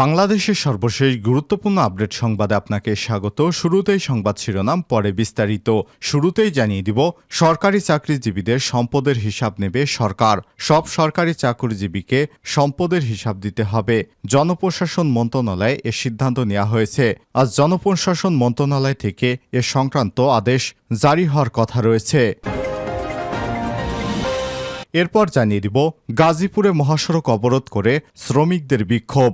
বাংলাদেশের সর্বশেষ গুরুত্বপূর্ণ আপডেট সংবাদে আপনাকে স্বাগত। শুরুতেই সংবাদ শিরোনাম, পরে বিস্তারিত। শুরুতেই জানিয়ে দিব, সরকারি চাকরিজীবীদের সম্পদের হিসাব নেবে সরকার। সব সরকারি চাকরিজীবীকে সম্পদের হিসাব দিতে হবে। জনপ্রশাসন মন্ত্রণালয়ে এ সিদ্ধান্ত নেওয়া হয়েছে। আজ জনপ্রশাসন মন্ত্রণালয় থেকে এ সংক্রান্ত আদেশ জারি হওয়ার কথা রয়েছে। এরপর জানিয়ে দিব, গাজীপুরে মহাসড়ক অবরোধ করে শ্রমিকদের বিক্ষোভ।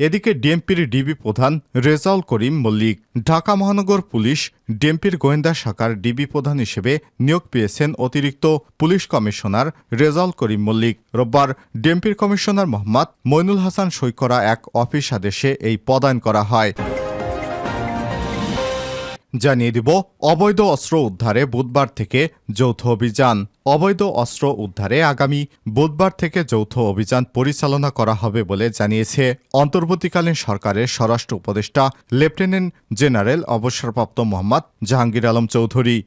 এদিকে ডিএমপির ডিবি প্রধান রেজাউল করিম মল্লিক, ঢাকা মহানগর পুলিশ, ডিএমপির গোয়েন্দা শাখার ডিবি প্রধান হিসেবে নিয়োগ পেয়েছেন অতিরিক্ত পুলিশ কমিশনার রেজাউল করিম মল্লিক। রোববার ডিএমপির কমিশনার মোহাম্মদ মইনুল হাসান সই করা এক অফিস আদেশে এই পদায়ন করা হয়। জানিয়ে দিব, অবৈধ অস্ত্র উদ্ধারে বুধবার থেকে যৌথ অভিযান। অবৈধ অস্ত্র উদ্ধারে আগামী বুধবার থেকে যৌথ অভিযান পরিচালনা করা হবে বলে জানিয়েছে অন্তর্বর্তীকালীন সরকারের স্বরাষ্ট্র উপদেষ্টা, লেফটেন্যান্ট জেনারেল অবসরপ্রাপ্ত মোহাম্মদ জাহাঙ্গীর আলম চৌধুরী।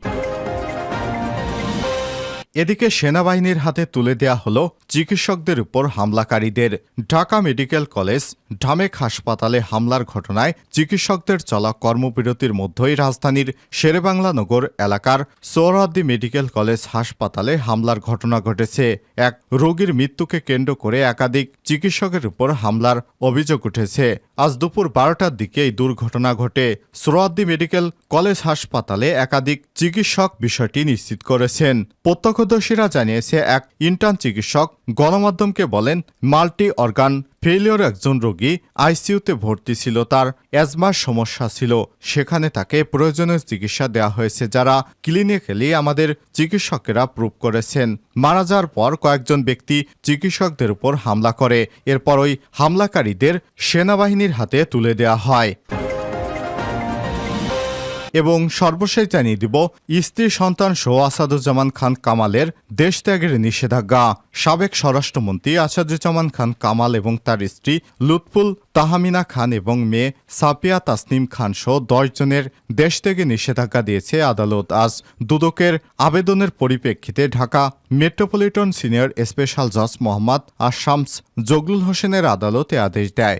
এদিকে সেনাবাহিনীর হাতে তুলে দেয়া হল চিকিৎসকদের উপর হামলাকারীদের ঢাকা মেডিকেল কলেজ, ঢামেক হাসপাতালে হামলার ঘটনায় চিকিৎসকদের চলা কর্মবিরতির মধ্যেই রাজধানীর শেরেবাংলা নগর এলাকার সোহরাদ্দি মেডিকেল কলেজ হাসপাতালে হামলার ঘটনা ঘটেছে। এক রোগীর মৃত্যুকে কেন্দ্র করে একাধিক চিকিৎসকের উপর হামলার অভিযোগ উঠেছে। আজ দুপুর বারোটার দিকে এই দুর্ঘটনা ঘটে। সোহরাদ্দি মেডিকেল কলেজ হাসপাতালে একাধিক চিকিৎসক বিষয়টি নিশ্চিত করেছেন। প্রত্যক্ষদর্শীরা জানিয়েছে, এক ইন্টার্ন চিকিৎসক গণমাধ্যমকে বলেন মাল্টি অর্গান ফেলিওর একজন রোগী আইসিইউতে ভর্তি ছিল, তার অ্যাজমার সমস্যা ছিল। সেখানে তাকে প্রয়োজনীয় চিকিৎসা দেওয়া হয়েছে, যারা ক্লিনিক্যালি আমাদের চিকিৎসকেরা প্রুভ করেছেন। মারা যাওয়ার পর কয়েকজন ব্যক্তি চিকিৎসকদের উপর হামলা করে। এরপর ওই হামলাকারীদের সেনাবাহিনীর হাতে তুলে দেওয়া হয়। এবং সর্বশেষ জানিয়ে দিব, স্ত্রী সন্তান সহ আসাদুজ্জামান খান কামালের দেশত্যাগের নিষেধাজ্ঞা। সাবেক স্বরাষ্ট্রমন্ত্রী আসাদুজ্জামান খান কামাল এবং তার স্ত্রী লুৎফুল তাহামিনা খান এবং মেয়ে সাপিয়া তাসনিম খান সহ দশ জনের দেশত্যাগে নিষেধাজ্ঞা দিয়েছে আদালত। আজ দুদকের আবেদনের পরিপ্রেক্ষিতে ঢাকা মেট্রোপলিটন সিনিয়র স্পেশাল জজ মোহাম্মদ আশামস জগলুল হোসেনের আদালতে আদেশ দেয়।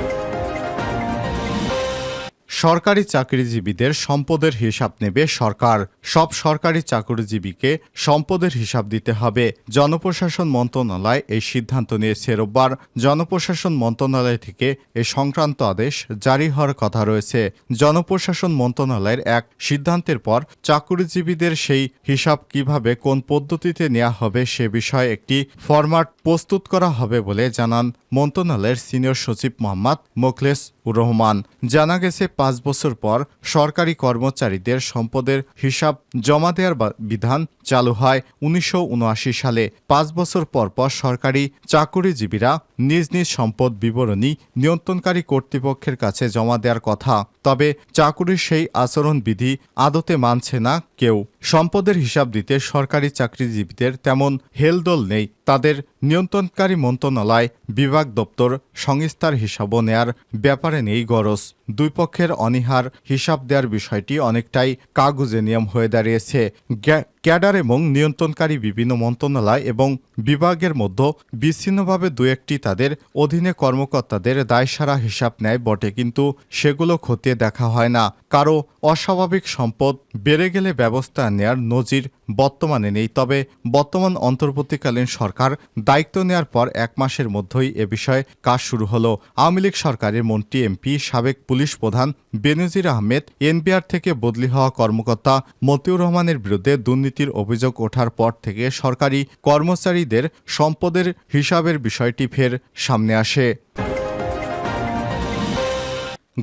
সরকারি চাকরিজীবীদের সম্পদের হিসাব নেবে সরকার। সব সরকারি চাকরিজীবীকে সম্পদের হিসাব দিতে হবে। জনপ্রশাসন মন্ত্রণালয় এই সিদ্ধান্ত নিয়েছে রোববার। জনপ্রশাসন মন্ত্রণালয় থেকে এ সংক্রান্ত আদেশ জারি হওয়ার কথা রয়েছে। জনপ্রশাসন মন্ত্রণালয়ের এক সিদ্ধান্তের পর চাকরিজীবীদের সেই হিসাব কীভাবে কোন পদ্ধতিতে নেওয়া হবে সে বিষয়ে একটি ফরম্যাট প্রস্তুত করা হবে বলে জানান মন্ত্রণালয়ের সিনিয়র সচিব মোহাম্মদ মোখলেস রহমান। জানা গেছে, পাঁচ বছর পর সরকারি কর্মচারীদের সম্পদের হিসাব জমা দেওয়ার বিধান চালু হয় উনিশশো উনআশি সালে। পাঁচ বছর পর পর সরকারি চাকুরিজীবীরা নিজ নিজ সম্পদ বিবরণী নিয়ন্ত্রণকারী কর্তৃপক্ষের কাছে জমা দেওয়ার কথা। তবে চাকুরির সেই আচরণবিধি আদতে মানছে না কেউ। সম্পদের হিসাব দিতে সরকারি চাকরিজীবীদের তেমন হেলদোল নেই। তাদের নিয়ন্ত্রণকারী মন্ত্রণালয়, বিভাগ দপ্তর, সংস্থার হিসাবও নেয়ার ব্যাপারে নেই গরজ। দুই পক্ষের অনিহার হিসাব দেওয়ার বিষয়টি অনেকটাই কাগুজে নিয়ম হয়ে দাঁড়িয়েছে। ক্যাডার এবং নিয়ন্ত্রণকারী বিভিন্ন মন্ত্রণালয় এবং বিভাগের মধ্যে বিচ্ছিন্নভাবে দু একটি তাদের অধীনে কর্মকর্তাদের দায়সারা হিসাব নেয় বটে, কিন্তু সেগুলো খতিয়ে দেখা হয় না। কারও অস্বাভাবিক সম্পদ বেড়ে গেলে ব্যবস্থা নেয়ার নজির বর্তমানে নেই, তবে বর্তমান অন্তর্বর্তীকালীন সরকার দায়িত্ব নেয়ার পর এক মাসের মধ্যেই এ বিষয়ে কাজ শুরু হলো। আওয়ামী লীগ সরকারের মন্ত্রী, এমপি, সাবেক পুলিশ প্রধান বেনজির আহমেদ, এনবিআর থেকে বদলি হওয়া কর্মকর্তা মতিউর রহমানের বিরুদ্ধে দুর্নীতির অভিযোগ ওঠার পর থেকে সরকারি কর্মচারীদের সম্পদের হিসাবের বিষয়টি ফের সামনে আসে।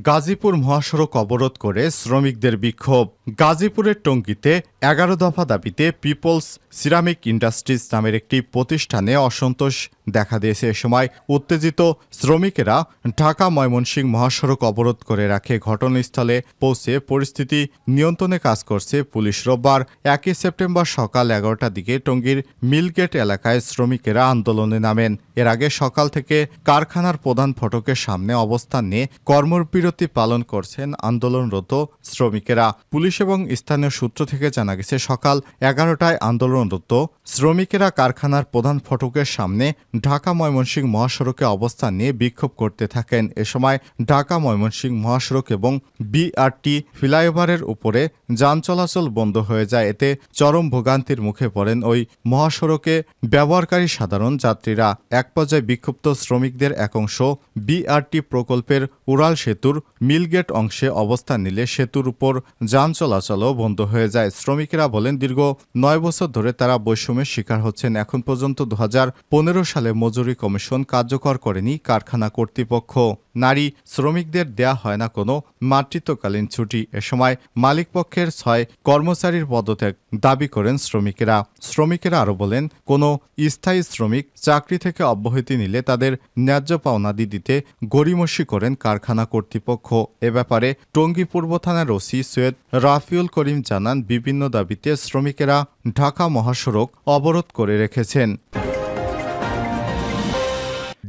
গাজীপুর মহাসড়ক অবরোধ করে শ্রমিকদের বিক্ষোভ। গাজীপুরের টঙ্গীতে এগারো দফা দাবিতে পিপলস সিরামিক ইন্ডাস্ট্রিজ নামের একটি প্রতিষ্ঠানে অসন্তোষ দেখা দিয়েছে এ সময়। উত্তেজিত শ্রমিকেরা ঢাকা ময়মনসিংহ মহাসড়ক অবরোধ করে রাখে। ঘটনাস্থলে পৌঁছে পরিস্থিতি নিয়ন্ত্রণে কাজ করছে পুলিশ। রোববার একই সেপ্টেম্বর সকাল এগারোটার দিকে টঙ্গীর মিলগেট এলাকায় শ্রমিকেরা আন্দোলনে নামেন। এর আগে সকাল থেকে কারখানার প্রধান ফটকের সামনে অবস্থান নিয়ে কর্মবিরতি পালন করছেন আন্দোলনরত শ্রমিকেরা। পুলিশ এবং স্থানীয় সূত্র থেকে জানা গেছে, সকাল এগারোটায় আন্দোলনরত শ্রমিকেরা কারখানার প্রধান ফটকের সামনে ঢাকা ময়মনসিংহ মহাসড়কে অবস্থান নিয়ে বিক্ষোভ করতে থাকেন। এ সময় ঢাকা ময়মনসিংহ মহাসড়ক এবং বিআরটি ফ্লাইওভারের উপরে যান চলাচল বন্ধ হয়ে যায়। এতে চরম ভোগান্তির মুখে পড়েন ওই মহাসড়কে ব্যবহারকারী সাধারণ যাত্রীরা। এক পর্যায়ে বিক্ষুব্ধ শ্রমিকদের এক অংশ বিআরটি প্রকল্পের উড়াল সেতুর মিলগেট অংশে অবস্থান নিলে সেতুর উপর যান চলাচলও বন্ধ হয়ে যায়। শ্রমিকেরা বলেন, দীর্ঘ নয় বছর ধরে তারা বৈষম্যের শিকার হচ্ছেন। এখন পর্যন্ত দু হাজার পনেরো সালে মজুরি কমিশন কার্যকর করেনি কারখানা কর্তৃপক্ষ। নারী শ্রমিকদের দেয়া হয় না কোনো মাতৃত্বকালীন ছুটি। এ সময় মালিকপক্ষের ছয় কর্মচারীর পদত্যাগ দাবি করেন শ্রমিকেরা। শ্রমিকেরা আরও বলেন, কোনো স্থায়ী শ্রমিক চাকরি থেকে অব্যাহতি নিলে তাদের ন্যায্য পাওনাদি দিতে গড়িমসি করেন কারখানা কর্তৃপক্ষ। এ ব্যাপারে টঙ্গী পূর্ব থানার ওসি সৈয়দ রাফিউল করিম জানান, বিভিন্ন দাবিতে শ্রমিকেরা ঢাকা মহাসড়ক অবরোধ করে রেখেছেন।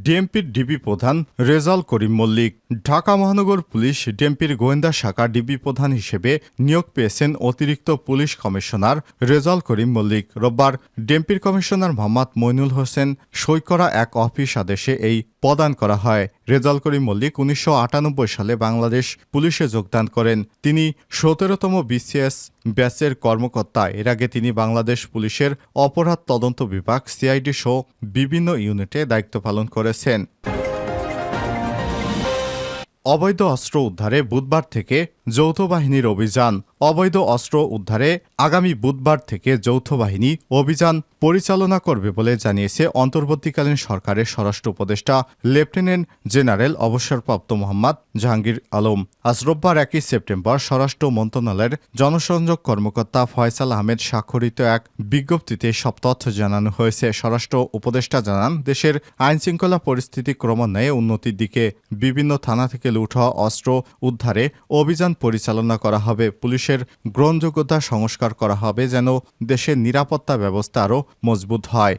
ডিএমপির ডিবি প্রধান রেজাল করিম মল্লিক। ঢাকা মহানগর পুলিশ ডিএমপির গোয়েন্দা শাখা ডিবি প্রধান হিসেবে নিয়োগ পেয়েছেন অতিরিক্ত পুলিশ কমিশনার রেজাল করিম মল্লিক। রোববার ডিএমপির কমিশনার মোহাম্মদ মইনুল হোসেন সই করা এক অফিস আদেশে এই প্রদান করা হয়। রেজাল করিম মল্লিক উনিশশো আটানব্বই সালে বাংলাদেশ পুলিশে যোগদান করেন। তিনি সতেরোতম বিসিএস ব্যাচের কর্মকর্তা। এর আগে তিনি বাংলাদেশ পুলিশের অপরাধ তদন্ত বিভাগ, সিআইডি সহ বিভিন্ন ইউনিটে দায়িত্ব পালন করেছেন। অবৈধ অস্ত্র উদ্ধারে বুধবার থেকে যৌথ বাহিনীর অভিযান অবৈধ অস্ত্র উদ্ধারে আগামী বুধবার থেকে যৌথ বাহিনী অভিযান পরিচালনা করবে বলে জানিয়েছে অন্তর্বর্তীকালীন সরকারের স্বরাষ্ট্র উপদেষ্টা লেফটেন্যান্ট জেনারেল অবসরপ্রাপ্ত মোহাম্মদ জাহাঙ্গীর আলম। আজ রোববার একই সেপ্টেম্বর স্বরাষ্ট্র মন্ত্রণালয়ের জনসংযোগ কর্মকর্তা ফয়সাল আহমেদ স্বাক্ষরিত এক বিজ্ঞপ্তিতে সব তথ্য জানানো হয়েছে। স্বরাষ্ট্র উপদেষ্টা জানান, দেশের আইনশৃঙ্খলা পরিস্থিতি ক্রমান্বয়ে উন্নতির দিকে বিভিন্ন থানা থেকে হওয়া অস্ত্র উদ্ধারে অভিযান পরিচালনা করা হবে। পুলিশের গ্রহণযোগ্যতা সংস্কার করা হবে যেন দেশের নিরাপত্তা ব্যবস্থা আরও মজবুত হয়।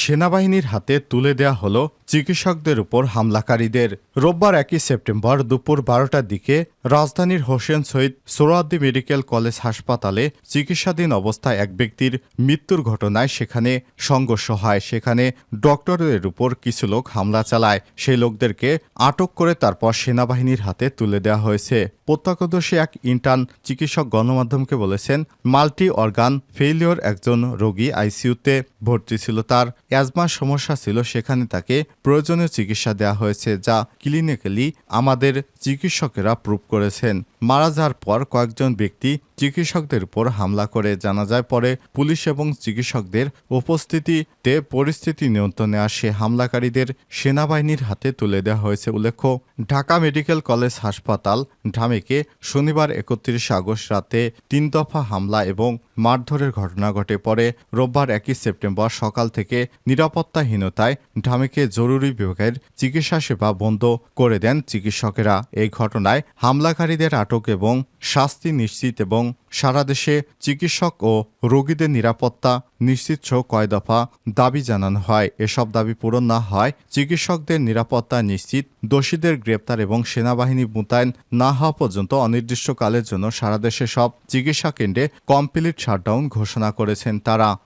সেনাবাহিনীর হাতে তুলে দেয়া হলো চিকিৎসকদের উপর হামলাকারীদের। রোববার একই সেপ্টেম্বর দুপুর বারোটার দিকে রাজধানীর হোসেন শহীদ সোহরাদ্দি মেডিকেল কলেজ হাসপাতালে চিকিৎসাধীন অবস্থায় এক ব্যক্তির মৃত্যুর ঘটনায় সেখানে সংঘর্ষ হয়। সেখানে ডক্টরের উপর কিছু লোক হামলা চালায়। সেই লোকদেরকে আটক করে তারপর সেনাবাহিনীর হাতে তুলে দেওয়া হয়েছে। প্রত্যক্ষদর্শী এক ইন্টার্ন চিকিৎসক গণমাধ্যমকে বলেছেন মাল্টি অর্গান ফেইলিওর একজন রোগী আইসিইউতে ভর্তি ছিল। তার অ্যাজমার সমস্যা ছিল, সেখানে তাকে প্রয়োজনীয় চিকিৎসা দেওয়া হয়েছে যা ক্লিনিক্যালি আমাদের চিকিৎসকেরা প্রুভ করেছেন। মারা যাওয়ার পর কয়েকজন ব্যক্তি চিকিৎসকদের উপর হামলা করে জানা যায় পরে পুলিশ এবং চিকিৎসকদের উপস্থিতিতে পরিস্থিতি নিয়ন্ত্রণে আসে। হামলাকারীদের সেনাবাহিনীর হাতে তুলে দেওয়া হয়েছে উল্লেখ্য, ঢাকা মেডিকেল কলেজ হাসপাতাল, ঢামেকে শনিবার একত্রিশে আগস্ট রাতে তিন দফা হামলা এবং মারধরের ঘটনা ঘটে পরে রোববার একই সেপ্টেম্বর সকাল থেকে নিরাপত্তাহীনতায় ঢামেকে জরুরি বিভাগের চিকিৎসা সেবা বন্ধ করে দেন চিকিৎসকেরা। এই ঘটনায় হামলাকারীদের আটক এবং শাস্তি নিশ্চিত এবং সারা দেশে চিকিৎসক ও রোগীদের নিরাপত্তা নিশ্চিত কয় দফা দাবি জানানো হয়। এসব দাবি পূরণ না হয়, চিকিৎসকদের নিরাপত্তা নিশ্চিত, দোষীদের গ্রেপ্তার এবং সেনাবাহিনী মোতায়েন না হওয়া পর্যন্ত অনির্দিষ্টকালের জন্য সারা দেশে সব চিকিৎসা কেন্দ্রে কমপ্লিট শাটডাউন ঘোষণা করেছেন তারা।